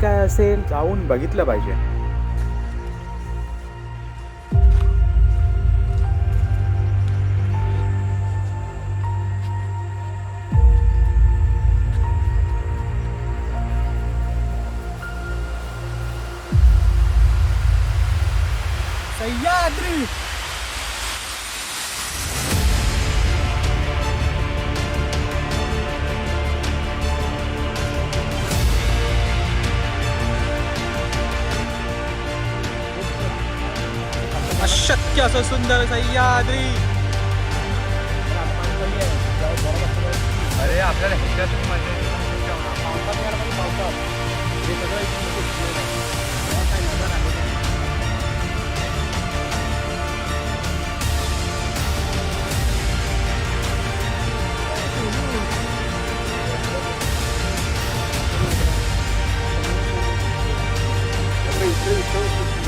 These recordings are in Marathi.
काय असेल? जाऊन बघितलं पाहिजे. सह्याद्री. अरे आपल्याला ह्याच्यातून मजा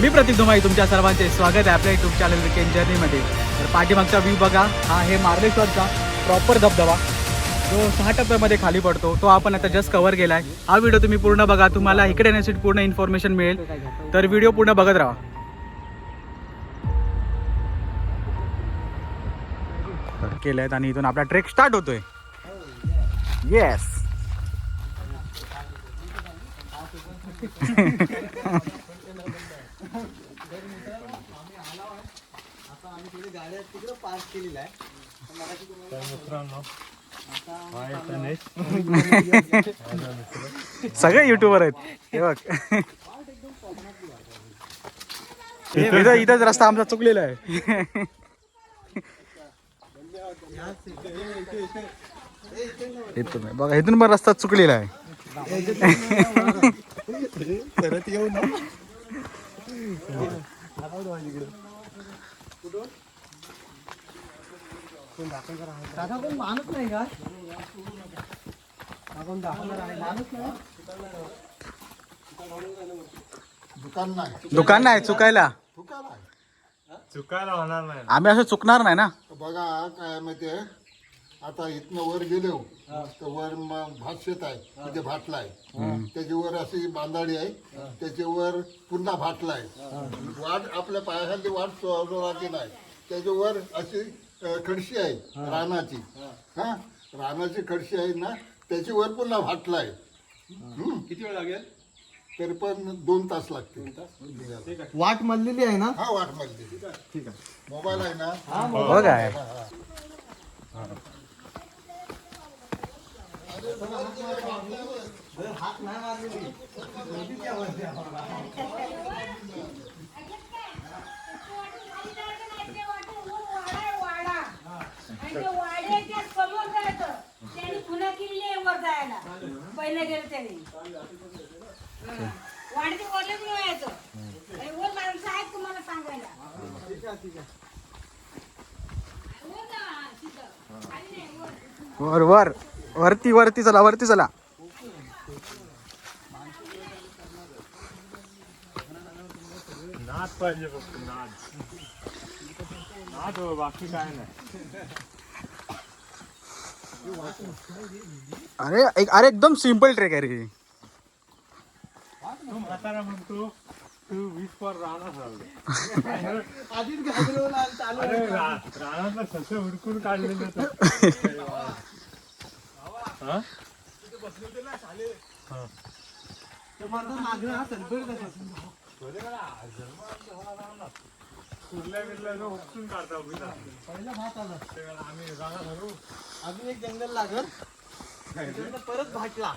मी प्रतीक धुमाई तुमच्या सर्वांचे स्वागत आहे आपल्या युट्यूब चॅनल विकेंड जर्नीमध्ये तर पाठीमागचा व्ह्यू बघा हा आहे मार्लेश्वरचा प्रॉपर धबधबा. जो सहा टप्प्यामध्ये खाली पडतो तो आपण आता जस्ट कव्हर केला आहे हा व्हिडिओ तुम्ही पूर्ण बघा तुम्हाला इकडे येण्यासाठी पूर्ण इन्फॉर्मेशन मिळेल. तर व्हिडिओ पूर्ण बघत राहा. तर केलं आहेत आणि इथून आपला ट्रेक स्टार्ट होतोय. येस सगळे युट्यूबर आहेत. हे बघ. इथं इथंच रस्ता आमचा चुकलेला आहे. इथून आहे. बघा इथून पण रस्ता चुकलेला आहे. परत येऊ ना. दुकान नाही. दुकान नाही चुकायला. दुकान आहे. चुकायला होणार नाही. आम्ही असं चुकणार नाही ना? बघा काय माहितीये आता इथनं वर गेलो तर वर मग भात शेत आहे तिथे भाटला आहे. त्याच्यावर अशी बांधाडी आहे त्याच्यावर पुन्हा भाटला आहे. वाट आपल्या पायाखाली वाट जोराची नाही. त्याच्यावर अशी खडशी आहे रानाची. हा. रानाची खडशी आहे ना त्याच्यावर पुन्हा भाटला आहे. किती वेळ लागेल? तरी पण दोन तास लागतील. वाट मधलेली आहे ना? हा वाट मधली ठीक आहे. मोबाईल आहे ना? हो काय पहिले गेलं त्याने. वाढते वरलेच मिळायचं आणि वर माणसं आहेत तुम्हाला सांगायला. वर जा, तिथं. खाली नाही, वर. वर वर. वरती वरती चला वरती चला. नाद पाहिजे फक्त नाद. नाद हो बाकी काय नाही. अरे एक अरे एकदम सिंपल ट्रेक आहे रे काढलेलं तर उपसून काढता उभी पहिला भात आला आम्ही अजून एक जंगल लागल त्याच्यानंतर परत भाटला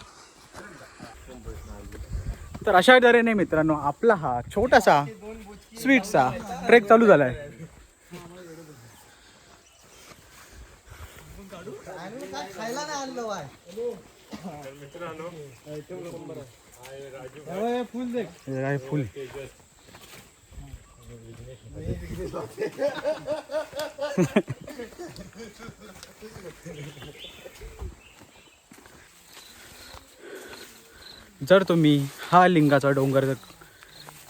तर अशा तऱ्हेने मित्रांनो आपला हा छोटासा स्वीटचा ट्रेक चालू झालाय. खायला नाही आणलं वाय. मित्रांनो राय फुल जर तुम्ही हा लिंगाचा डोंगर जर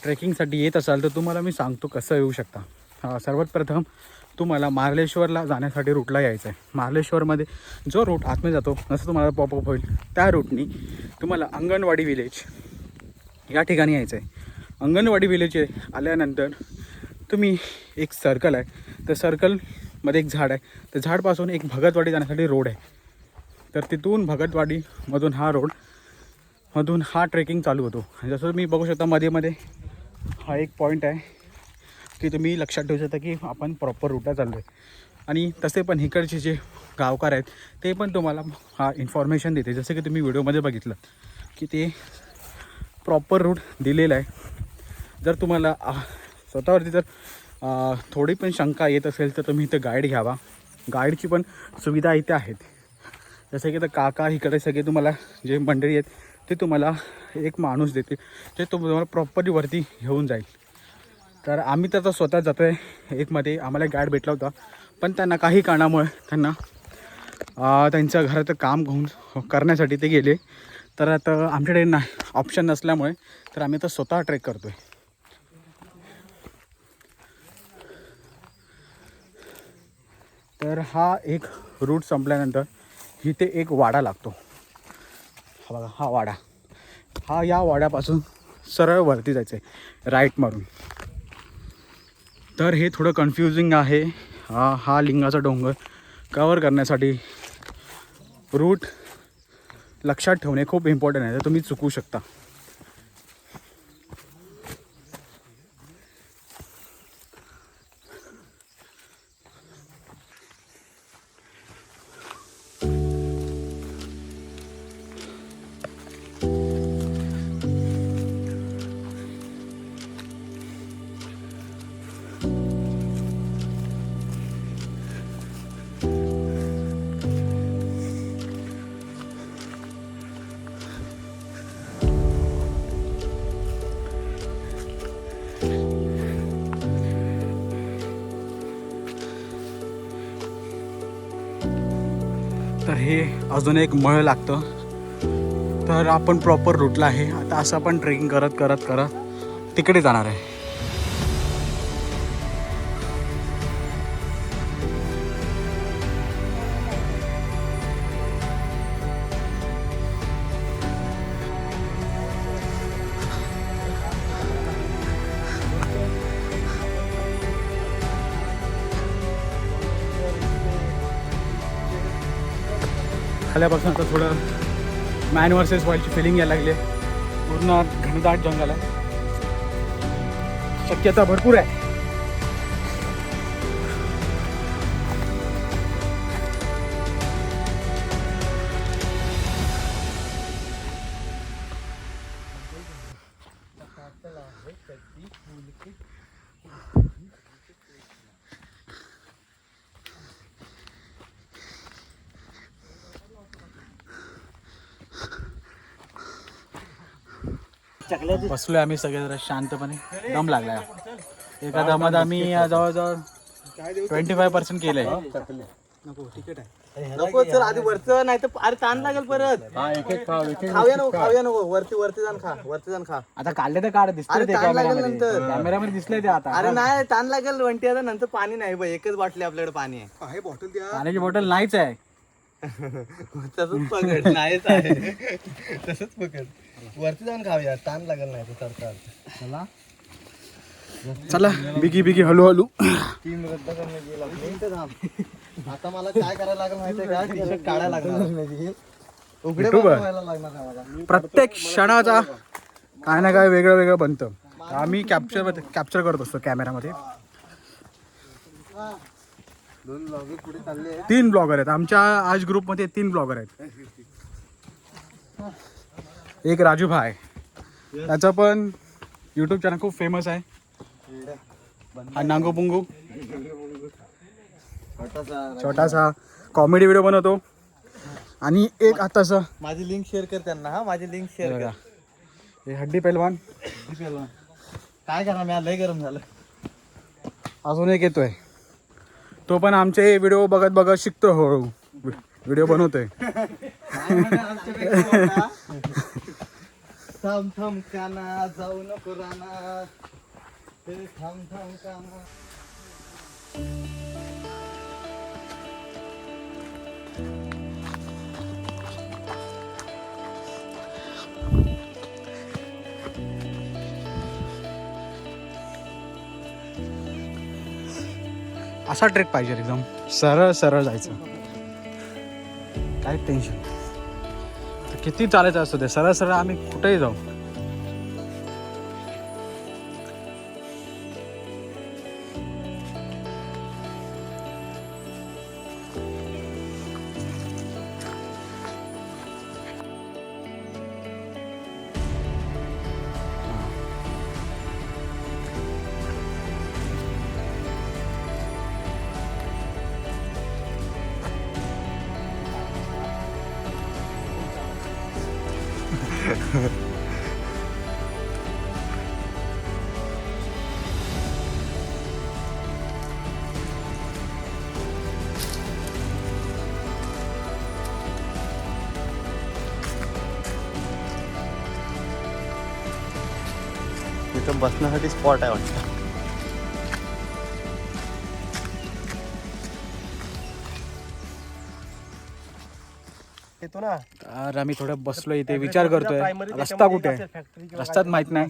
ट्रेकिंगसाठी येत असाल तर तुम्हाला मी सांगतो कसं येऊ शकता. सर्वात प्रथम तुम्हाला मार्लेश्वरला जाण्यासाठी रूटला यायचं आहे मार्लेश्वरमध्ये जो रूट आतमध्ये जातो जसं तुम्हाला पॉपअप होईल त्या रूटनी तुम्हाला अंगणवाडी विलेज या ठिकाणी यायचं आहे अंगणवाडी विलेज आल्यानंतर तुम्ही एक सर्कल आहे. त्या सर्कलमध्ये एक झाड आहे. त्या झाडपासून एक भगतवाडी जाण्यासाठी रोड आहे. तर तिथून भगतवाडीमधून हा रोड मधून हा ट्रेकिंग चालू होतो. जसं तुम्ही बघू शकता मध्ये मध्ये हा एक पॉईंट आहे. की तुम्ही लक्षात ठेवू शकता की आपण प्रॉपर रूटला चाललो आहे आणि तसे पण इकडचे जे गावकार आहेत ते पण तुम्हाला हा इन्फॉर्मेशन देते. जसं की तुम्ही व्हिडिओमध्ये बघितलं की ते प्रॉपर रूट दिलेला आहे. जर तुम्हाला स्वतःवरती जर थोडी पण शंका येत असेल तर तुम्ही इथं गाईड घ्यावा. गाईडची पण सुविधा इथे आहेत. जसं की तर काका इकडे सगळे तुम्हाला जे मंडळी आहेत ते तुम्हाला एक माणूस देते ते तुम्हाला प्रॉपरली वरती घेऊन जाईल. तर आम्ही तर आता स्वतः जातो आहे एकमध्ये. आम्हाला गाईड भेटला होता. पण त्यांना काही कारणामुळे त्यांना त्यांच्या घराचं काम घेऊन करण्यासाठी ते गेले. तर आता आमच्याकडे ना ऑप्शन नसल्यामुळे तर आम्ही आता स्वतः ट्रेक करतो आहे तर हा एक रूट संपल्यानंतर इथे एक वाडा लागतो. हा बघा हा वाडा. हा या वाड्यापासून सरळ वरती जायचं आहे राईट मारून तर हे थोडं कन्फ्युजिंग आहे. हा हा लिंगाचा डोंगर कवर करण्यासाठी रूट लक्षात ठेवणे खूप इम्पॉर्टंट आहे. तर तुम्ही चुकू शकता. हे अजून एक मळ लागतं. तर आपण प्रॉपर रूटला आहे. आता असं आपण ट्रेकिंग करत करत करत तिकडे जाणार आहे. खाल्यापासून आता थोडं मॅन वर्सेस वाईल्डची फिलिंग यायला लागली आहे. पूर्ण घनदाट जंगल आहे शक्यता भरपूर आहे बसलोय आम्ही सगळे जरा शांतपणे. दम लागलाय. एका दमात आम्ही जवळजवळ ट्वेंटी फाय पर्सेंट केलंय नको तिकीट आहे. नको चल आधी वरचं नाही तर अरे ताण लागेल परत. हा खाऊया नको खाऊया नको. वरती वरती जाऊन खा वरती जाऊन खा. आता काढले तर काढ दिसतंय अरे ते ताण लागेल कॅमेऱ्यामध्ये नंतर. कॅमेऱ्यामध्ये दिसलंय ते आता. अरे नाही ताण लागेल वंटी आता नंतर पाणी नाही बघ एकच बाटली आपल्याकडे पाणी आहे. आहे बॉटल द्या. पाण्याची बॉटल नाहीच आहे. तसंच पकड नाहीच आहे. तसंच पकड. वरती जाऊन खाऊया. ताण लागेल नाही चढता चला. चला बिगी बिगी हळू हळू टीम रद्द करण्यात गेला थांब. आता मला काय करायला लागेल माहितीये का? टी-शर्ट काढायला लागणार. उघडे प्रत्येक क्षणाचा काय ना काय वेगळं वेगळं बनतं. आम्ही कॅप्चर कॅप्चर करत असतो कॅमेरामध्ये दोन लॉगे पुढे चालले तीन ब्लॉगर आहेत. आमच्या आज ग्रुपमध्ये तीन ब्लॉगर आहेत. एक राजू भाई. त्याचं पण यूट्यूब चॅनल खूप फेमस आहे. हा नांगू पुंगू. छोटासा कॉमेडी व्हिडिओ बनवतो. आणि एक आताचं माझी लिंक शेअर कर त्यांना हा माझी लिंक शेअर कर. हे हड्डी पैलवान. काय करा मी लय गरम झालं. अजून एक येतोय. तो पण आमचे व्हिडिओ बघत बघत शिकतो हळू व्हिडिओ बनवतोय. थांब थांब काना जाऊ नको राना. ते थांब थांब काना. असा ट्रेक पाहिजे एकदम. सरळ सरळ जायचं. काय टेन्शन किती चालायचं असतो ते सरळ सरळ आम्ही कुठेही जाऊ. इथं बसण्यासाठी स्पॉट आहे वाटतं. येतो ना? तर आम्ही थोडं बसलो इथे विचार करतोय. रस्ता कुठे आहे? रस्ताच माहीत नाही.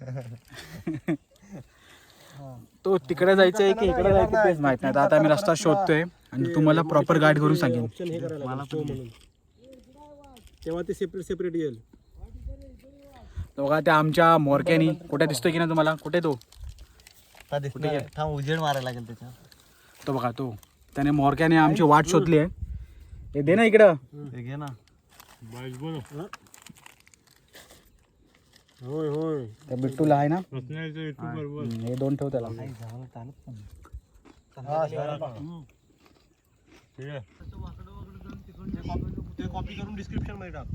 तो तिकडे जायचं आहे की इकडे जायचं तेच माहीत नाही. तर आता आम्ही रस्ता शोधतोय आणि तुम्हाला प्रॉपर गाईड करून सांगेन. हे. तेव्हा ते सेपरेट सेपरेट येईल. बघा त्या आमच्या मोरक्यानी. कुठे दिसतोय की ना तुम्हाला? कुठे तो. थांब उजेड मारायला लागेल त्याच्या. तो बघा तो. त्याने मोरक्याने आमची वाट शोधली आहे. हे दे ना इकडं. हे घे ना. होय होय. त्या बिट्टूला आहे ना? हे दोन ठेव त्याला. कॉपी करून डिस्क्रिप्शनमध्ये टाक.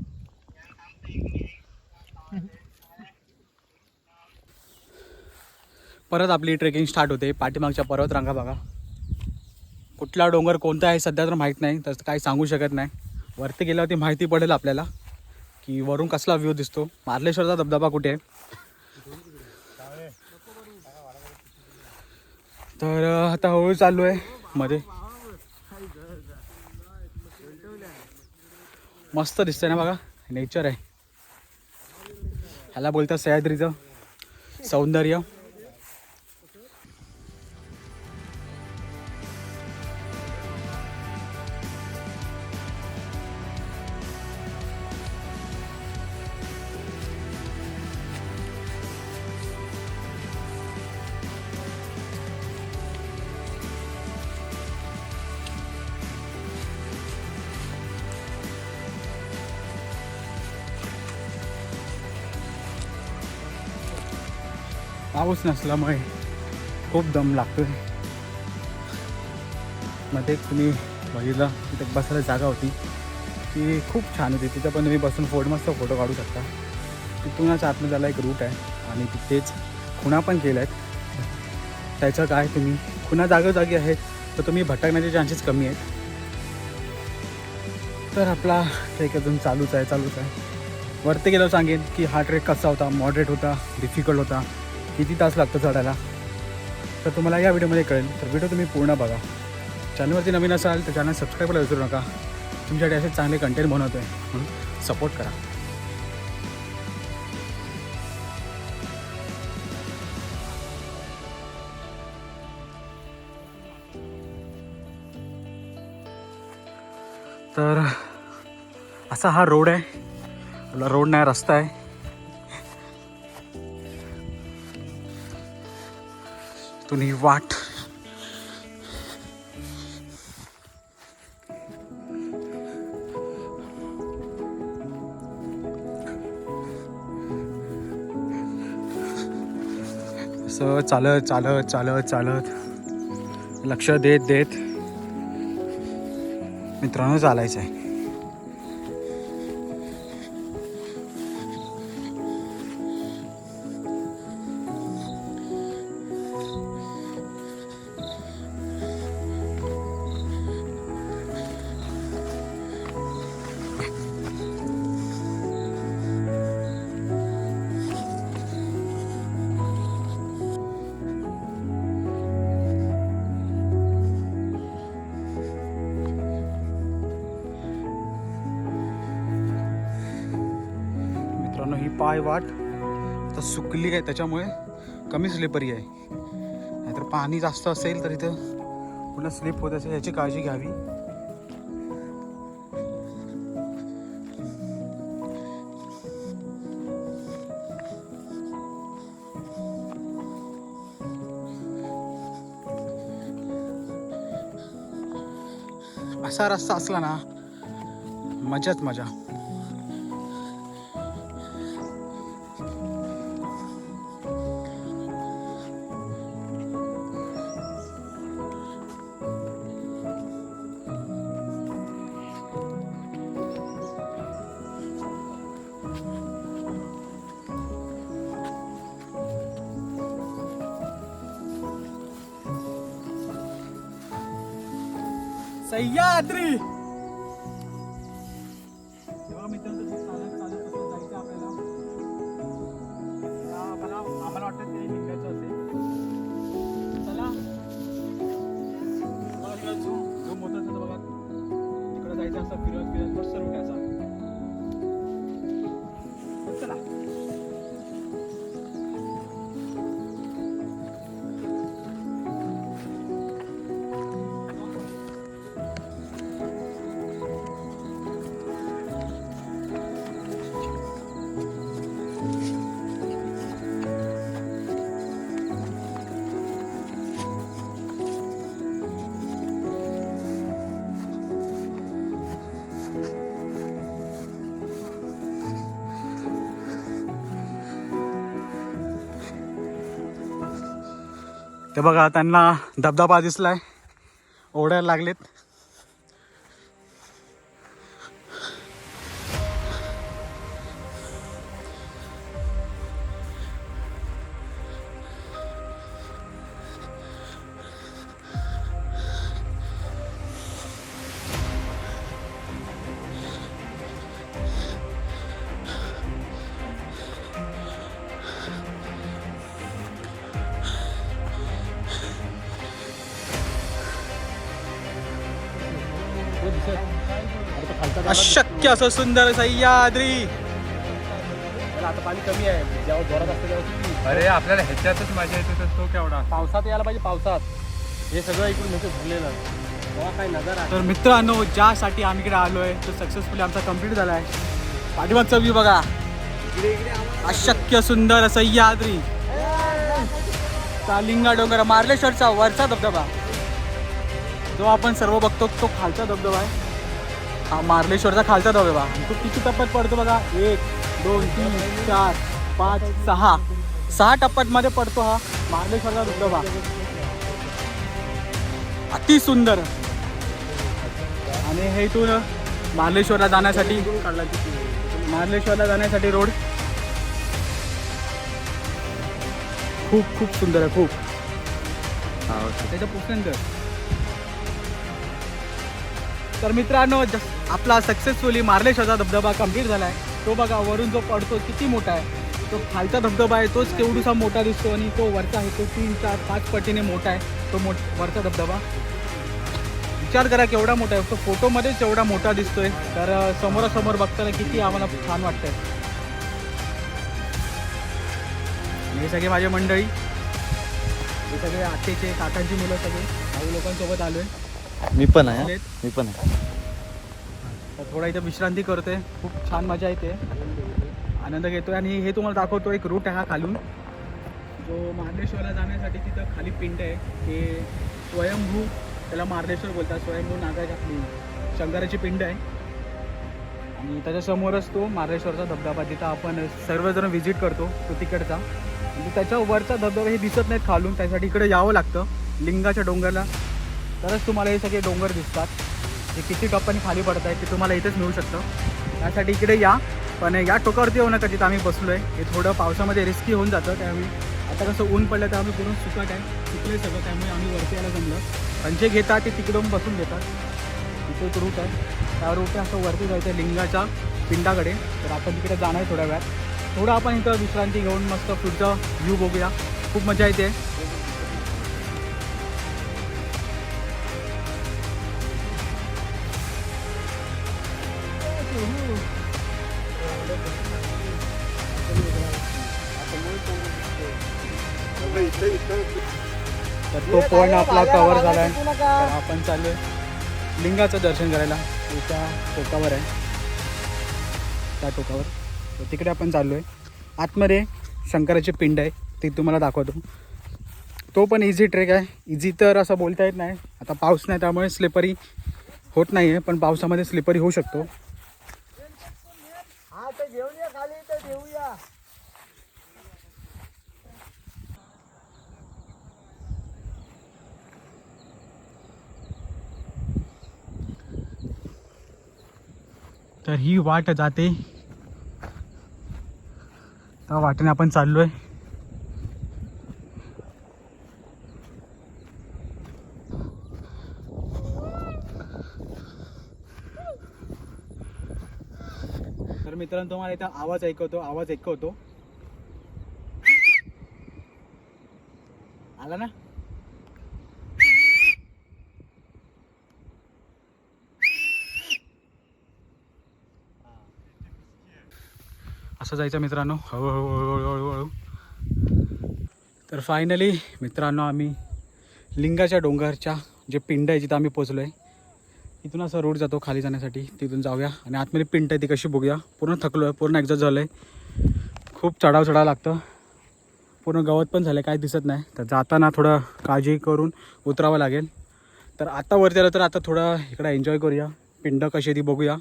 परत आपली ट्रेकिंग स्टार्ट होते. पाठीमागच्या पर्वतरांगा बघा. कुठला डोंगर कोणता आहे सध्या तर माहीत नाही. तसं काही सांगू शकत नाही. वरती गेल्यावरती माहिती पडेल आपल्याला की वरून कसला व्ह्यू दिसतो. मार्लेश्वरचा धबधबा कुठे आहे? तर आता हळूहळू चालू आहे मध्ये. मस्त दिसतंय ना बघा. नेचर आहे. ह्याला बोलतात सह्याद्रीचं सौंदर्य. पाऊस नसल्यामुळे खूप दम लागतोय. मध्ये तुम्ही बघितलं तिथे बसायला जागा होती. ती खूप छान होती. तिथं पण तुम्ही बसून फोटो मस्त फोटो काढू शकता. तिथूनच आतमध्ये त्याला एक रूट आहे आणि तिथेच खुणा पण केल्या. आहेत त्याचं काय तुम्ही खुणा जागोजागी आहेत तर तुम्ही भटकण्याचे चान्सेस कमी आहेत. तर आपला ट्रेक अजून चालूच आहे चालूच आहे. वरती गेलो सांगेन की हा ट्रेक कसा होता मॉडरेट होता डिफिकल्ट होता. किती तास लागतो चढायला? तर तुम्हाला या व्हिडिओमध्ये कळेल. तर व्हिडिओ तुम्ही पूर्ण बघा. चॅनलवरती नवीन असाल तर चॅनल सबस्क्राईब करायला विसरू नका. तुमच्यासाठी असे चांगले कंटेंट बनवतो आहे म्हणून सपोर्ट करा. तर असा हा रोड आहे. आपला रोड नाही रस्ता आहे. तुम्ही वाट. असं चालत चालत चालत चालत. लक्ष देत देत. मित्रांनो चालायचं आहे ही पाय वाट आता सुकली आहे त्याच्यामुळे कमी स्लिपरी आहे. नाहीतर पाणी जास्त असेल तर इथं पुन्हा स्लिप होत असेल याची काळजी घ्यावी. असा रस्ता असला ना मजाच मजा. सह्याद्री बघा त्यांना धबधबा दिसलाय. ओढायला लागलेत. अशक्य असं सुंदर सह्याद्री। आता पाणी कमी आहे. जेव्हा जोरात असतं तेव्हा अरे आपल्याला ह्याच्यातच मजा येते तर तो केवढा? पावसात यायला पाहिजे पावसात. हे सगळं इकडून नको भरलेलं. तेव्हा काय नजर तर मित्रांनो ज्यासाठी आम्ही इकडे आलोय तो सक्सेसफुली आमचा कंप्लीट झाला आहे. पाठीमागचा व्ह्यू बघा. अशक्य सुंदर सह्याद्री. लिंगा डोंगर मार्लेश्वरचा वरचा धबधबा. जो आपण सर्व बघतो तो खालचा धबधबा आहे. हा मार्लेश्वरचा खालचा धबधबा तो किती टप्प्यात पडतो बघा? एक दोन तीन चार पाच सहा. सहा टप्प्यात पडतो हा मार्लेश्वरचा धबधबा अति सुंदर. आणि हे इथून मार्लेश्वरला जाण्यासाठी मार्लेश्वरला जाण्यासाठी रोड खूप खूप सुंदर आहे खूप. त्याचं पुसंकर तर मित्रांनो जस आपला सक्सेसफुली मार्लेशाचा धबधबा कंप्लीट झाला आहे तो बघा वरून जो पडतो किती मोठा आहे. तो खालचा धबधबा आहे तोच केवढूसा मोठा दिसतो आणि तो वरचा आहे तो तीन चार पाच पटीने मोठा आहे तो मोठ वरचा धबधबा. विचार करा केवढा मोठा आहे तो फोटोमध्येच एवढा मोठा दिसतोय तर समोरासमोर बघताना किती आम्हाला छान वाटतंय. हे सगळे माझे मंडळी हे सगळे आतेचे काकांची मुलं सगळे काही लोकांसोबत आलोय. मी पण आहे मी पण आहे. तर थोडा इथं विश्रांती करतोय. खूप छान मजा येते. आनंद घेतोय आणि हे तुम्हाला दाखवतो एक रूट आहे हा खालून. जो महाबळेश्वरला जाण्यासाठी तिथं खाली पिंड आहे. ते स्वयंभू त्याला मार्लेश्वर बोलतात. स्वयंभू नागाच्या शंकराची पिंड आहे. आणि त्याच्यासमोरच तो मार्लेश्वरचा धबधबा तिथं आपण सर्वजण व्हिजिट करतो तो तिकडचा. म्हणजे त्याच्या वरचा धबधबा हे दिसत नाहीत खालून. त्यासाठी इकडे यावं लागतं. लिंगाच्या डोंगरला. तरच तुम्हाला हे सगळे डोंगर दिसतात. जे किती टप्प्याने खाली पडत आहेत ते तुम्हाला इथेच मिळू शकतं. त्यासाठी इकडे या पण या टोकावरती येऊ नका जिथं आम्ही बसलो आहे हे थोडं पावसामध्ये रिस्की होऊन जातं त्यामुळे आता कसं ऊन पडलं तर आम्ही पूर्ण सुकट आहे. सुकले सगळं त्यामुळे आम्ही वरती यायला जमलं. पण जे घेतात ते तिकडून बसून घेतात. तिथे एक रूट आहे. त्या रूट असं वरती जायचं आहे लिंगाच्या पिंडाकडे. तर आपण तिकडे जाणार आहे थोड्या वेळात. थोडं आपण इथं विश्रांती घेऊन मस्त पुढचं व्ह्यू बघूया. खूप मजा येते. तर तो पॉईंट आपला कव्हर झाला आहे तर आपण चाललोय लिंगाचं दर्शन करायला. एका टोकावर आहे. त्या टोकावर. तर तिकडे आपण चाललो आहे आतमध्ये शंकराची पिंड आहे. ती तुम्हाला दाखवतो. तो पण इझी ट्रेक आहे. इझी तर असं बोलता येत नाही. आता पाऊस नाही त्यामुळे स्लिपरी होत नाही आहे पण पावसामध्ये स्लिपरी होऊ शकतो हा ते घेऊन या खाली ते घेऊया तर ही वाट जाते. त्या वाटेने आपण चाललो आहे तर मित्रांनो तुम्हाला इथं आवाज ऐकवतो आवाज ऐकवतो. आला ना? असं जायचं मित्रांनो? हळूहळू हळूहळू हळूहळू. तर फायनली मित्रांनो आम्ही लिंगाच्या डोंगरच्या जे पिंड आहे जिथं आम्ही पोचलो आहे इथून असा रोड जातो खाली जाण्यासाठी. तिथून जाऊया. आणि आतमध्ये पिंड आहे ती कशी बघूया. पूर्ण थकलो आहे पूर्ण एक्झॉस्ट झालं आहे खूप चढाव चढावं लागतं. पूर्ण गवत पण झालं काय दिसत नाही. तर जाताना थोडं काळजी करून उतरावं लागेल. तर आता वरती आलं तर आता थोडं इकडं एन्जॉय करूया. पिंड कशी ती बघूया.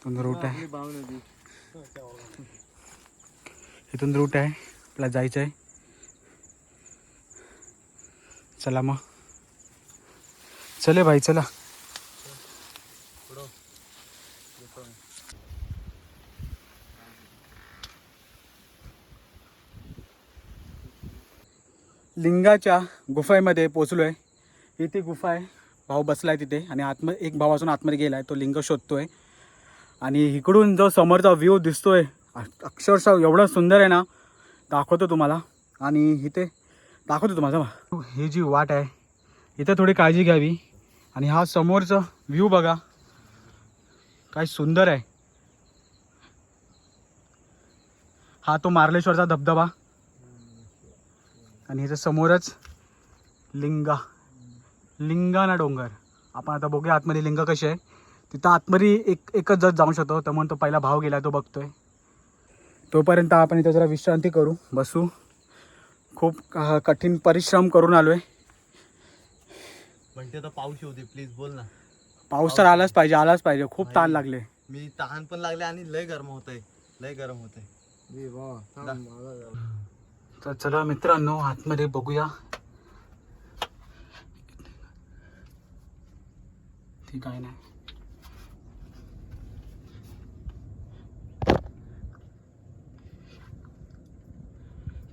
इथून रूट आहे. इथून रूट आहे. आपल्याला जायचं आहे चला मग. चले भाई चला. लिंगाच्या गुफेमध्ये पोचलो आहे इथे गुफा आहे. भाऊ बसला आहे तिथे आणि आतमध्ये एक भाव अजून आतमध्ये गेला आहे तो लिंग शोधतोय. आणि इकडून जो समोरचा व्ह्यू दिसतोय अक्षरशः एवढं सुंदर आहे ना दाखवतो तुम्हाला. आणि इथे दाखवतो तुम्हाला ही जी वाट आहे इथे थोडी काळजी घ्यावी. आणि हा समोरचा व्ह्यू बघा. काय सुंदर आहे. हा तो मार्लेश्वरचा धबधबा. आणि ह्याच्या समोरच लिंगा. लिंगाना डोंगर. आपण आता बघूया आतमध्ये लिंग कसे आहे. तिथं आतमध्ये एक एकच जज जाऊ शकतो. तर म्हणून तो पहिला भाव गेला तो बघतोय. तोपर्यंत आपण इथं जरा विश्रांती करू. बसू. खूप कठीण परिश्रम करून आलो आहे म्हणते तर पाऊस येऊ दे प्लीज बोल ना. पाऊस तर आलाच पाहिजे आलाच पाहिजे. खूप ताण लागले. मी तहान पण लागले आणि लय गरम होत आहे लय गरम होत आहे तर चला मित्रांनो आतमध्ये बघूया. ठीक आहे नाही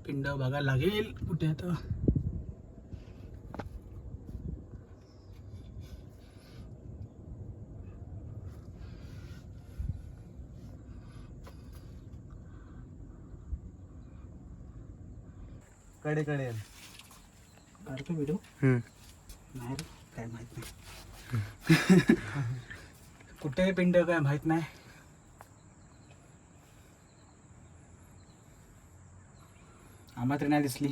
पिंड बघायला लागेल. कुठे आता कडे कडे काढतो व्हिडिओ नाही रे काय माहीत नाही. कुठे पिंड काय माहीत नाही. आम्हाला तरी नाही दिसली.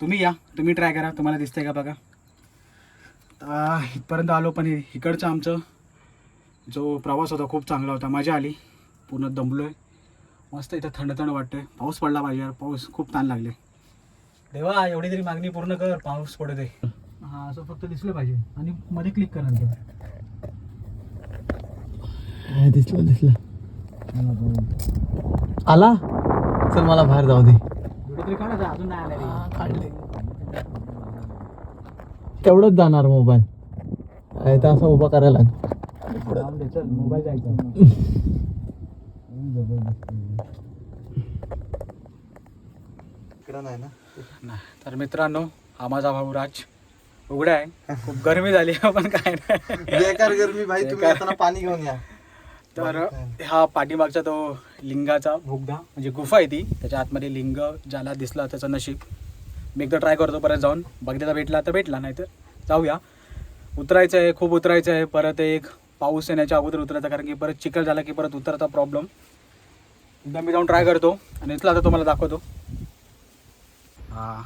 तुम्ही या तुम्ही ट्राय करा तुम्हाला दिसतंय का बघा. आता इथपर्यंत आलो पण हे- इकडचं आमचं जो प्रवास होता खूप चांगला होता. मजा आली. पूर्ण दमलो आहे मस्त इथं थंड थंड वाटतंय. पाऊस पडला पाहिजे यार. पाऊस खूप ताण लागले. देवा एवढी तरी मागणी पूर्ण कर. पाऊस पडू दे. हा असं फक्त दिसलं पाहिजे. आणि मध्ये क्लिक कर दिसला दिसला. आला? चल मला बाहेर जाऊ दे. अजून नाही आला काढले. तेवढंच जाणार मोबाईल. तर असं उभा करायला मोबाईल जायचा. नाही ना? नाही तर मित्रांनो हा माझा भाऊ राज उघडा आहे. खूप गरमी झाली पण काय नाही. बेकार गरमी भाई तुम्ही पाणी घेऊन या. तर हा पाठीमागचा तो लिंगाचा भोगदा म्हणजे गुफा आहे ती. त्याच्या आतमध्ये लिंग ज्याला दिसला त्याचं नशीब. मी एकदा ट्राय करतो परत जाऊन. बघण्याचा भेटला तर भेटला नाही तर जाऊया. उतरायचं आहे खूप उतरायचं आहे. परत एक पाऊस येण्याच्या अगोदर उतरायचा कारण की परत चिखल झाला की परत उतरता प्रॉब्लेम एकदा मी जाऊन ट्राय करतो. आणि इथला आता तुम्हाला दाखवतो. हा.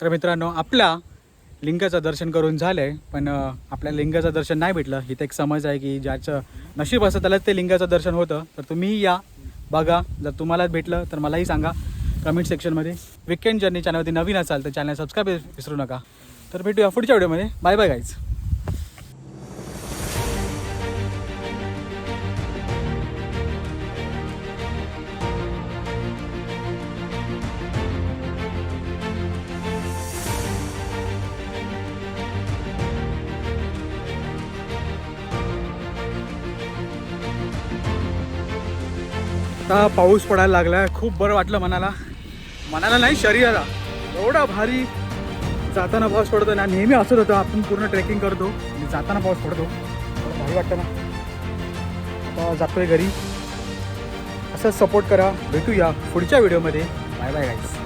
तर मित्रांनो आपल्या लिंगाचं दर्शन करून झालं आहे पण आपल्या लिंगाचं दर्शन नाही भेटलं. इथे एक समज आहे की ज्याचं नशीब असतं त्यालाच ते लिंगाचं दर्शन होतं. तर तुम्हीही या बघा. जर तुम्हाला भेटलं तर मलाही सांगा कमेंट सेक्शनमध्ये विकेंड जर्नी चॅनलवरती नवीन असाल तर चॅनल सबस्क्राईब विसरू नका. तर भेटूया पुढच्या व्हिडिओमध्ये बाय बाय गाईज आता पाऊस पडायला लागला खूप बरं वाटलं मनाला. मनाला नाही शरीराला. एवढा भारी जाताना पाऊस पडतो ना नेहमी असंच होतं आपण पूर्ण ट्रेकिंग करतो आणि जाताना पाऊस पडतो. भारी वाटतं ना. आता जातोय घरी. असंच सपोर्ट करा. भेटूया पुढच्या व्हिडिओमध्ये बाय बाय गाईस